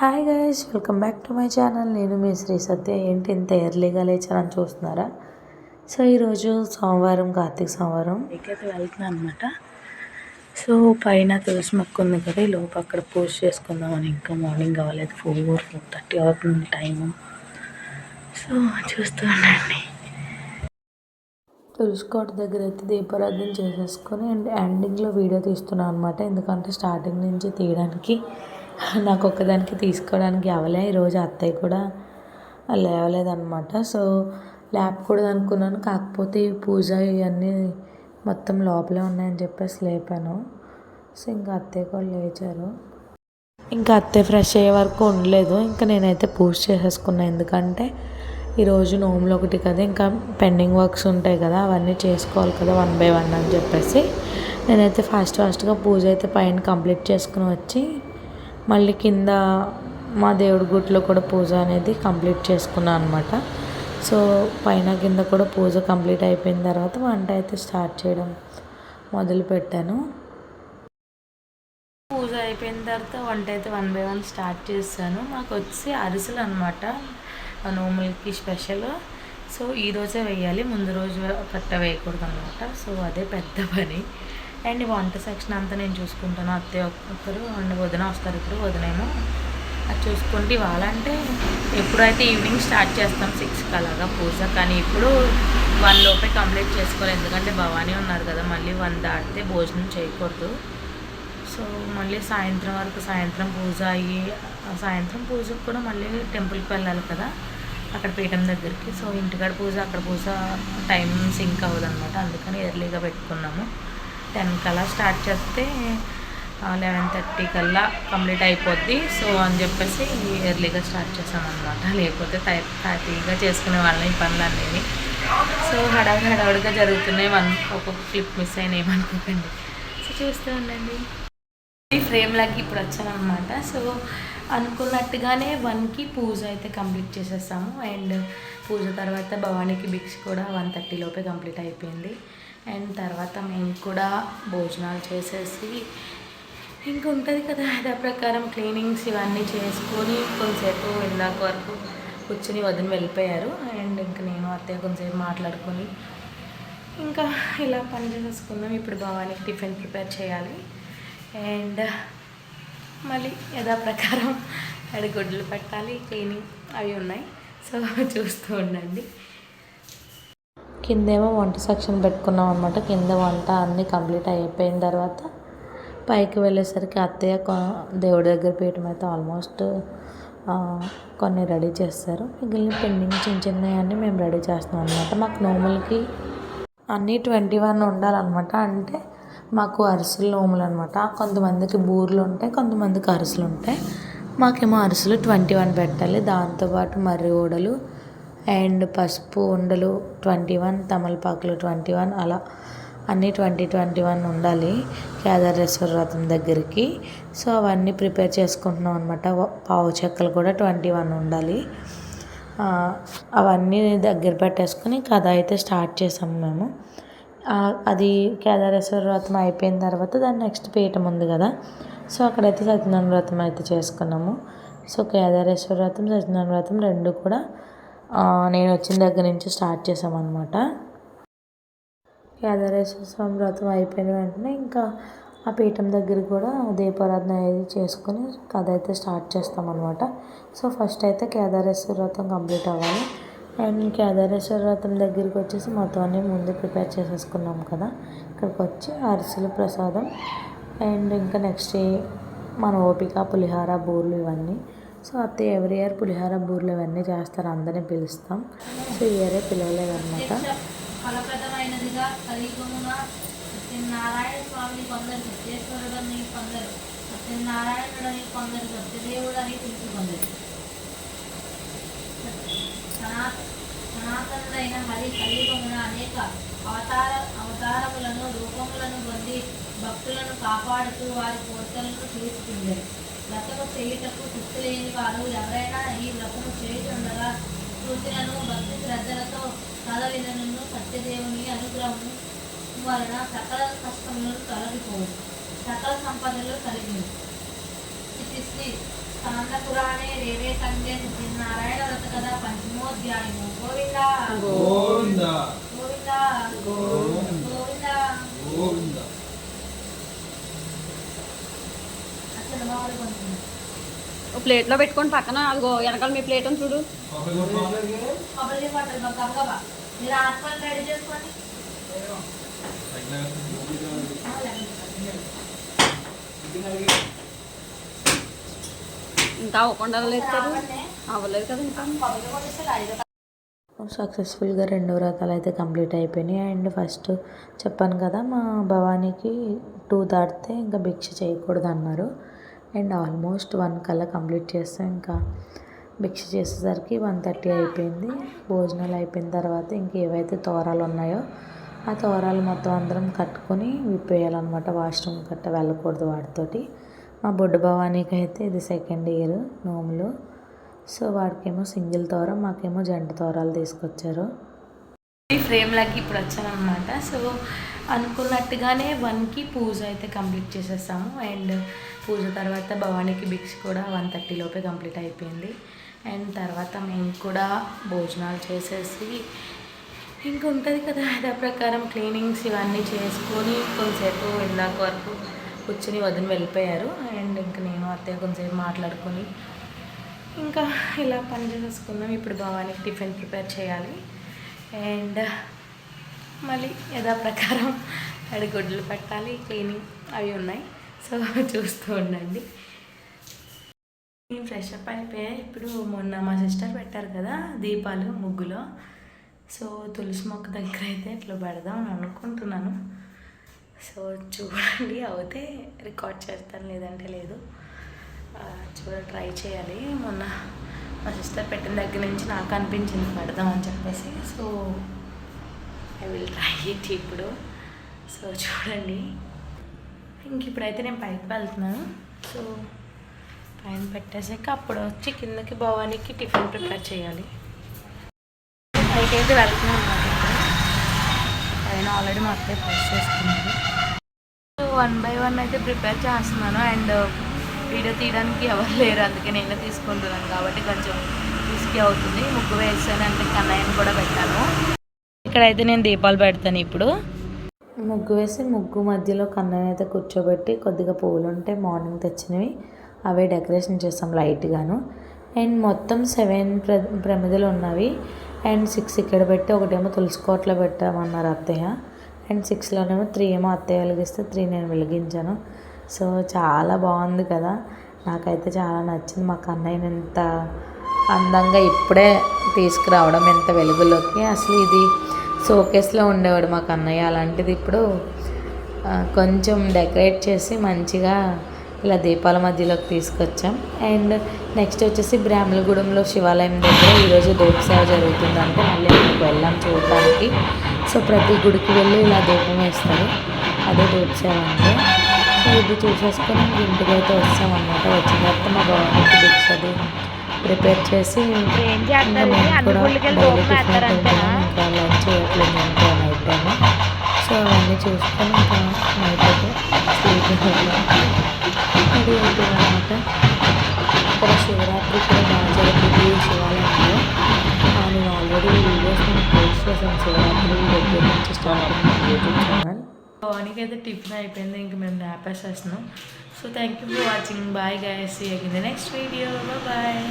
Hi guys welcome back to my channel నేను మీ శ్రీ సత్య. ఏంటి ఇంత ఎర్లీగా లేచానని చూస్తున్నారా? సో ఈరోజు సోమవారం కార్తీక సోమవారం. ఇక్కడికి వెళ్తున్నాను అనమాట సో పైన తులసి మొక్క ఉంది కదా ఈ లోపు అక్కడ పూజ చేసుకుందామని ఇంకా మార్నింగ్ కావాలేదు ఫోర్ ఫోర్ థర్టీ అవుతుంది టైము సో చూస్తూ ఉండండి. తులసి కోట దగ్గర అయితే దీపారాధన చేసేసుకొని అండ్ ఎండింగ్లో వీడియో తీస్తున్నాను అనమాట ఎందుకంటే స్టార్టింగ్ నుంచి తీయడానికి నాకు ఒక్కదానికి తీసుకోవడానికి అవలే ఈరోజు అత్తయ్య కూడా లేవలేదన్నమాట. సో లేపకూడదు అనుకున్నాను కాకపోతే ఈ పూజ ఇవన్నీ మొత్తం లోపలే ఉన్నాయని చెప్పేసి లేపాను. సో ఇంకా అత్తయ్య కూడా లేచారు. ఇంకా అత్తయ్య ఫ్రెష్ అయ్యే వరకు ఉండలేదు. ఇంకా నేనైతే పూజ చేసేసుకున్నాను ఎందుకంటే ఈరోజు నోములు ఒకటి కదా. ఇంకా పెండింగ్ వర్క్స్ ఉంటాయి కదా. అవన్నీ చేసుకోవాలి కదా వన్ బై వన్ అని చెప్పేసి. నేనైతే ఫాస్ట్ ఫాస్ట్గా పూజ అయితే పైన కంప్లీట్ చేసుకుని వచ్చి మళ్ళీ కింద మా దేవుడి గుట్లో కూడా పూజ అనేది కంప్లీట్ చేసుకున్నాను అనమాట సో పైన కింద కూడా పూజ కంప్లీట్ అయిపోయిన తర్వాత వంట అయితే స్టార్ట్ చేయడం మొదలు పెట్టాను. పూజ అయిపోయిన తర్వాత వంట అయితే వన్ బై వన్ స్టార్ట్ చేశాను. మాకు వచ్చి అరిసెలు అనమాట నోములకి స్పెషల్. సో ఈరోజే వేయాలి ముందు రోజు కట్ట వేయకూడదు అనమాట సో అదే పెద్ద పని. అండ్ వంట సెక్షన్ అంతా నేను చూసుకుంటాను. అత్తయ్య ఒక్కరు అండ్ వదిన వస్తారు. ఇప్పుడు వదినేమో అది చూసుకుంటే ఇవాళ అంటే ఎప్పుడైతే ఈవినింగ్ స్టార్ట్ చేస్తాం సిక్స్కి అలాగా పూజ. కానీ ఇప్పుడు వన్ లోపే కంప్లీట్ చేసుకోవాలి. ఎందుకంటే భవానీ ఉన్నారు కదా మళ్ళీ వన్ దాటితే భోజనం చేయకూడదు. సో మళ్ళీ సాయంత్రం వరకు సాయంత్రం పూజ అయ్యి సాయంత్రం పూజకు కూడా మళ్ళీ టెంపుల్కి వెళ్ళాలి కదా అక్కడ పీఠం దగ్గరికి. సో ఇంటికాడ పూజ అక్కడ పూజ టైం సింక్ అవ్వదు అనమాట అందుకని ఎర్లీగా పెట్టుకున్నాము. టెన్కి అలా స్టార్ట్ చేస్తే లెవెన్ థర్టీ కల్లా కంప్లీట్ అయిపోద్ది. సో అని చెప్పేసి ఎర్లీగా స్టార్ట్ చేసామన్నమాట. లేకపోతే టై హ్యాపీగా చేసుకునే వాళ్ళని పనులు అనేవి సో హడావిడి హడావుడిగా జరుగుతున్నాయి. వన్ ఒక్కొక్క క్లిప్ మిస్ అయిన ఏమనుకోకండి సో చూస్తూ ఉండండి. ఈ ఫ్రేమ్ లాగా ఇప్పుడు వచ్చామన్నమాట. సో అనుకున్నట్టుగానే వన్కి పూజ అయితే కంప్లీట్ చేసేసాము. అండ్ పూజ తర్వాత భవానీకి బిక్స్ కూడా వన్ థర్టీ లోపే కంప్లీట్ అయిపోయింది. అండ్ తర్వాత మేము కూడా భోజనాలు చేసేసి ఇంకా ఉంటుంది కదా అదే ప్రకారం క్లీనింగ్స్ ఇవన్నీ చేసుకొని కొంతసేపు ఇందాక వరకు కూర్చుని వదిన వెళ్ళిపోయారు. అండ్ ఇంక నేను అత్తయ్య కొంతసేపు మాట్లాడుకొని ఇంకా ఇలా పని చేసుకుందాం. ఇప్పుడు భవానికి టిఫిన్ ప్రిపేర్ చేయాలి. అండ్ మళ్ళీ యథా ప్రకారం అడిగుడ్లు పెట్టాలి క్లీనింగ్ అవి ఉన్నాయి. సో చూస్తూ ఉండండి. కిందేమో వంట సెక్షన్ పెట్టుకున్నాం అనమాట కింద వంట అన్నీ కంప్లీట్ అయిపోయిన తర్వాత పైకి వెళ్ళేసరికి అత్తయ్య దేవుడి దగ్గర పీఠం అయితే ఆల్మోస్ట్ కొన్ని రెడీ చేస్తారు. మిగిలిన పెండింగ్ చిన్న చిన్నవి అన్నీ మేము రెడీ చేస్తున్నాం అనమాట మాకు నోములకి అన్నీ ట్వంటీ వన్ ఉండాలన్నమాట. అంటే మాకు అరిసెలు నోములు అనమాట కొంతమందికి బూర్లు ఉంటాయి కొంతమందికి అరిసెలు ఉంటాయి. మాకేమో అరిసెలు ట్వంటీ వన్ పెట్టాలి. దాంతోపాటు మర్రి ఓడలు అండ్ పసుపు ఉండలు ట్వంటీ వన్ తమలపాకులు ట్వంటీ వన్ అలా అన్నీ ట్వంటీ ట్వంటీ వన్ ఉండాలి కేదారేశ్వర వ్రతం దగ్గరికి. సో అవన్నీ ప్రిపేర్ చేసుకుంటున్నాం అనమాట పావు చెక్కలు కూడా ట్వంటీ వన్ ఉండాలి. అవన్నీ దగ్గర పెట్టేసుకుని కథ అయితే స్టార్ట్ చేసాము మేము. అది కేదారేశ్వర వ్రతం అయిపోయిన తర్వాత దాని నెక్స్ట్ పీఠం ఉంది కదా. సో అక్కడైతే సత్యనారాయణ వ్రతం అయితే చేసుకున్నాము. సో కేదారేశ్వర వ్రతం సత్యనారాయణ వ్రతం రెండు కూడా నేను వచ్చిన దగ్గర నుంచి స్టార్ట్ చేసామన్నమాట. కేదారేశ్వర స్వామి వ్రతం అయిపోయిన వెంటనే ఇంకా ఆ పీఠం దగ్గర కూడా దీపారాధన అనేది చేసుకొని కథ అయితే స్టార్ట్ చేస్తామన్నమాట. సో ఫస్ట్ అయితే కేదారేశ్వర వ్రతం కంప్లీట్ అవ్వాలి. అండ్ కేదారేశ్వర వ్రతం దగ్గరికి వచ్చేసి మొత్తం అన్నీ ముందు ప్రిపేర్ చేసేసుకున్నాం కదా. ఇక్కడికి వచ్చి అరిసెలు ప్రసాదం అండ్ ఇంకా నెక్స్ట్ మన ఓపిక పులిహార బూర్లు ఇవన్నీ సో అత్తయ్య ఎవ్రీ ఇయర్ పులిహార బూర్లు ఇవన్నీ చేస్తారు అందరినీ పిలుస్తాం. సో ఈ ఇయరే పిలవలేదన్నమాట. ఫలప్రదమైనదిగా కలియుగమున సత్యనారాయణ స్వామిని కొందరు సత్యేశ్వరుడని కొందరు సత్యనారాయణుడని కొందరు సత్యదేవుడని పిలుచుకొందరు. సనాతనుడైన హరి కలియుగమున అనేక అవతార అవతారములను రూపములను పొంది భక్తులను కాపాడుతూ వారి కోరికలను తీసుకుంది వ్రతము చేయుటకు శక్తి లేని వారు ఎవరైనా ఈ వ్రతము చేయుచుండగా సూచనను భక్తి శ్రద్ధలతో కదలినను సత్యదేవుని అనుగ్రహము వలన సకల కష్టములను తొలగిపోవు సకల సంపదలు కలిగి ఇది శ్రీ పురాణే రేవే సంగే సత్యనారాయణ వ్రత కథ పంచమోధ్యాయము. గోవింద. గోవింద. గోవింద. గోవింద. గోవింద. అసలు ప్లేట్లో పెట్టుకొని పక్కన అదిగో వెనకాల మీ ప్లేట్ ఉంది చూడు. ఇంకా అవ్వకుండా లేదు అవ్వలేదు కదా ఇంకా. సక్సెస్ఫుల్గా రెండు వ్రతాలు అయితే కంప్లీట్ అయిపోయినాయి. అండ్ ఫస్ట్ చెప్పాను కదా మా భవానీకి టూ దాటితే ఇంకా భిక్ష చేయకూడదు అన్నారు అండ్ ఆల్మోస్ట్ వన్ కల్లా కంప్లీట్ చేస్తే. ఇంకా భిక్ష చేసేసరికి వన్ థర్టీ అయిపోయింది. భోజనాలు అయిపోయిన తర్వాత ఇంక ఏవైతే తోరాలు ఉన్నాయో ఆ తోరాలు మొత్తం అందరం కట్టుకొని విప్పేయాలన్నమాట. వాష్రూమ్ గట్ట వెళ్ళకూడదు వాటితోటి. మా బొడ్డు భవానీకి అయితే ఇది సెకండ్ ఇయర్ నోములు. సో వాడికేమో సింగిల్ తోర మాకేమో జంట తోరాలు తీసుకొచ్చారు. ఈ ఫ్రేమ్లకి ఇప్పుడు వచ్చానమాట సో అనుకున్నట్టుగానే వన్కి పూజ అయితే కంప్లీట్ చేసేసాము. అండ్ పూజ తర్వాత భవానీకి బిక్స్ కూడా వన్ థర్టీ లోపే కంప్లీట్ అయిపోయింది. అండ్ తర్వాత మేము కూడా భోజనాలు చేసేసి ఇంక ఉంటుంది కదా అదే ప్రకారం క్లీనింగ్స్ ఇవన్నీ చేసుకొని కొంతసేపు ఇందాక వరకు కూర్చుని వదిన వెళ్ళిపోయారు. అండ్ ఇంకా నేను అత్తయ్య కొంతసేపు మాట్లాడుకొని ఇంకా ఇలా పని చేసుకుందాం ఇప్పుడు భవానికి టిఫిన్ ప్రిపేర్ చేయాలి. అండ్ మళ్ళీ యథా ప్రకారం గుడ్లు పెట్టాలి క్లీనింగ్ అవి ఉన్నాయి. సో చూస్తూ ఉండండి. నేను ఫ్రెష్ అప్ అయిపోయా ఇప్పుడు మొన్న మా సిస్టర్ పెట్టారు కదా దీపాలు ముగ్గులో. సో తులసి మొక్క దగ్గర అయితే ఇట్లా పెడదాం అని అనుకుంటున్నాను. సో చూడండి అవుతే రికార్డ్ చేస్తాను లేదంటే లేదు. చూడ ట్రై చేయాలి. మొన్న మా సిస్టర్ పెట్టిన దగ్గర నుంచి నాకు అనిపించింది పెడదాం అని చెప్పేసి. So I will try it ఇప్పుడు. సో చూడండి. ఇంక ఇప్పుడైతే నేను పైకి వెళ్తున్నాను. సో పైన పెట్టేసాక అప్పుడు వచ్చి కిందకి భవానికి టిఫిన్ ప్రిపేర్ చేయాలి. పైకి అయితే వెళ్తున్నాను ఇప్పుడు. పైన ఆల్రెడీ మా అత్తయ్య పోస్ట్ చేసుకున్నారు. సో వన్ బై వన్ అయితే ప్రిపేర్ చేస్తున్నాను. అండ్ వీడియో తీయడానికి ఎవరు లేరు. అందుకే నేనే తీసుకుంటున్నాను. కాబట్టి కొంచెం రిస్కీ అవుతుంది. ముగ్గు వేసాను. అంటే కన్నయ్యని కూడా పెట్టాను. ఇక్కడైతే నేను దీపాలు పెడతాను ఇప్పుడు. ముగ్గు వేసి ముగ్గు మధ్యలో కన్నని అయితే కూర్చోబెట్టి కొద్దిగా పువ్వులు ఉంటే మార్నింగ్ తెచ్చినవి. అవే డెకరేషన్ చేస్తాం లైట్గాను. అండ్ మొత్తం సెవెన్ ప్ర ప్రమిదలు ఉన్నవి. అండ్ సిక్స్ ఇక్కడ పెట్టి ఒకటేమో తులసి కోట్లో పెట్టామన్నారు అత్తయ్య. అండ్ సిక్స్లోనేమో త్రీ ఏమో అత్తయ్య వెలిగిస్తే త్రీ నేను వెలిగించాను. సో చాలా బాగుంది కదా. నాకైతే చాలా నచ్చింది. మా కన్నయ్యని ఎంత అందంగా ఇప్పుడే తీసుకురావడం ఎంత వెలుగులోకి. అసలు ఇది షోకేస్లో ఉండేవాడు మాకు అన్నయ్య అలాంటిది ఇప్పుడు కొంచెం డెకరేట్ చేసి మంచిగా ఇలా దీపాల మధ్యలోకి తీసుకొచ్చాం. అండ్ నెక్స్ట్ వచ్చేసి బ్రాహ్మణగూడెంలో శివాలయం దగ్గర ఈరోజు దీపసేవ జరుగుతుందంటే మళ్ళీ అక్కడికి వెళ్ళాం చూడడానికి సో ప్రతి గుడికి వెళ్ళి ఇలా దీపం వేస్తారు. అదే దీపసేవ అంటే సో ఇది చూసేసుకొని ఇంటికి అయితే వస్తామన్నమాట. వచ్చిన తర్వాత మా భవానికి దీక్షది ప్రిపేర్ చేసి ఇంకా మేము కూడా డైలీ టిఫిన్ తింటున్నాం ఇంకా లంచ్ చేయట్లేదు ఇంకా నైట్ టైం సో అవన్నీ చూసుకొని ఇంకా నైట్ అయితే స్లీపింగ్ రెడీ అవుతుంది అనమాట ఇక్కడ శివరాత్రి కూడా బాగా జరుగుతుంది ఈ శివాలయంలో. ఆ, నేను ఆల్రెడీ వీడియోస్ నేను పోస్ట్ చేశాను శివరాత్రి దగ్గర నుంచి స్టార్ట్ యూట్యూబ్ ఛానల్ భవానికి అయితే టిఫిన్ అయిపోయింది ఇంక మేము ర్యాపేసేస్తున్నాం so thank you for watching bye guys next video bye